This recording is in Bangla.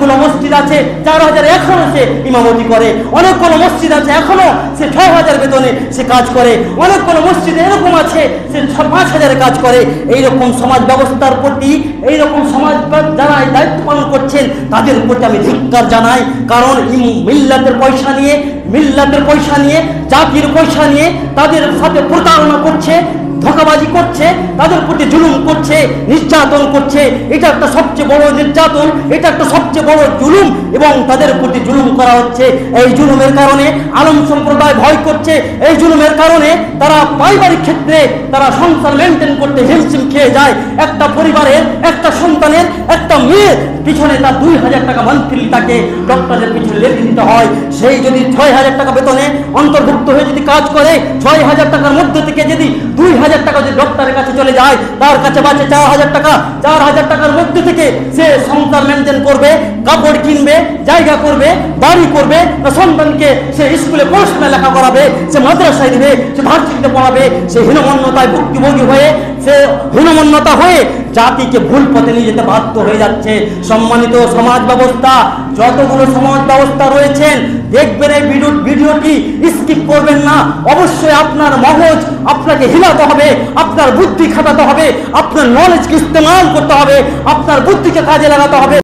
অনেকগুলো মসজিদ আছে, চার হাজার এখনও সে ইমামতি করে। অনেকগুলো মসজিদ আছে এখনও সে ছয় হাজার বেতনে সে কাজ করে। অনেকগুলো মসজিদ এরকম আছে, সে ছ- পাঁচ হাজারে কাজ করে। এইরকম সমাজ ব্যবস্থার প্রতি, এইরকম সমাজ যারা দায়িত্ব পালন করছেন, তাদের প্রতি আমি ধিক্কার জানাই। কারণ মিল্লাতের পয়সা নিয়ে, মিল্লাতের পয়সা নিয়ে, জাতির পয়সা নিয়ে তাদের সাথে প্রতারণা করছে। ধোকাবাজি করছে, তাদের প্রতি জুলুম করছে, নির্যাতন করছে। এটা একটা সবচেয়ে বড় নির্যাতন, এটা একটা সবচেয়ে বড় জুলুম এবং তাদের প্রতি জুলুম করা হচ্ছে। এই জুলুমের কারণে আলম সম্প্রদায় ভয় করছে। এই জুলুমের কারণে তারা পারিবারিক ক্ষেত্রে তারা সংসার মেনটেন করতে হিমশিম খেয়ে যায়। একটা পরিবারের, একটা সন্তানের, একটা মেয়ের পিছনে তার দুই হাজার টাকা মান্থলি তাকে ডক্টরের পিছনে লেগে দিতে হয়। সেই যদি ছয় হাজার টাকা বেতনে অন্তর্ভুক্ত হয়ে যদি কাজ করে, ছয় হাজার টাকার মধ্যে থেকে যদি হাজার টাকা যদি ডক্টরের কাছে চলে যায়, তার কাছে বাঁচে চার হাজার টাকা। চার হাজার টাকার মধ্যে থেকে সে সংসার মেনটেন করবে, কাপড় কিনবে, জায়গা করবে, বাড়ি করবে সন্তানকে সে স্কুলে পড়াশোনা লেখা করাবে, সে মাদ্রাসায় দিবে, সে ভার্সিটিতে পড়াবে, সে হীনমন্যতায় ভুক্তিভোগী হয়ে, সে হীনমন্যতা হয়ে জাতিকে ভুল পথে নিয়ে যেতে বাধ্য হয়ে যাচ্ছে। সম্মানিত সমাজ ব্যবস্থা, যতগুলো সমাজ ব্যবস্থা রয়েছেন, দেখবেন এই ভিডিও ভিডিওটি স্কিপ করবেন না। অবশ্যই আপনার মগজ আপনাকে হিলাতে হবে, আপনার বুদ্ধি খাটাতে হবে, আপনার নলেজকে ইস্তেমাল করতে হবে, আপনার বুদ্ধিকে কাজে লাগাতে হবে।